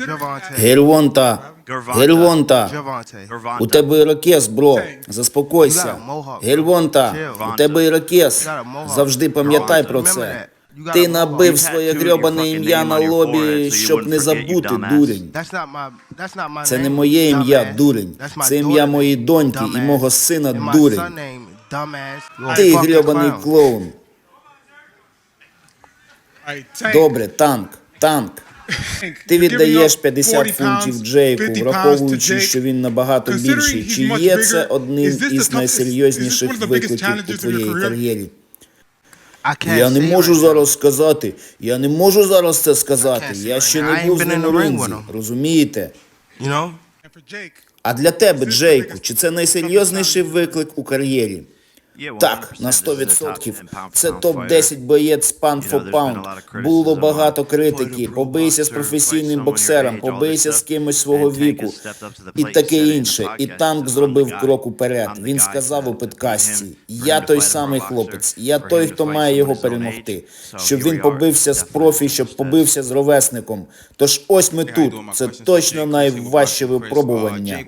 Javante. Гельвонта, Гельвонта, у тебе ірокез, бро. Заспокойся. Гельвонта, у тебе ірокез. Завжди пам'ятай про це. Ти набив своє грьобане ім'я на лобі, щоб не забути, дурень. Це не моє ім'я, дурень. Це ім'я моєї доньки і мого сина, дурень. Ти грьобаний клоун. Добре, танк, танк. Ти віддаєш 50 фунтів Джейку, враховуючи, що він набагато більший. Чи є це одним із найсерйозніших викликів у твоїй кар'єрі? Я не можу зараз сказати. Я не можу зараз це сказати. Я ще не був з ним у ринзі. Розумієте? А для тебе, Джейку, чи це найсерйозніший виклик у кар'єрі? Так, на 100%. Це топ-10 боєць Pound for Pound. Було багато критики. Побийся з професійним боксером, побийся з кимось свого віку і таке інше. І танк зробив крок уперед. Він сказав у підкасті: Я той самий хлопець, я той, хто має його перемогти. Щоб він побився з профі, щоб побився з ровесником. Тож ось ми тут. Це точно найважче випробування.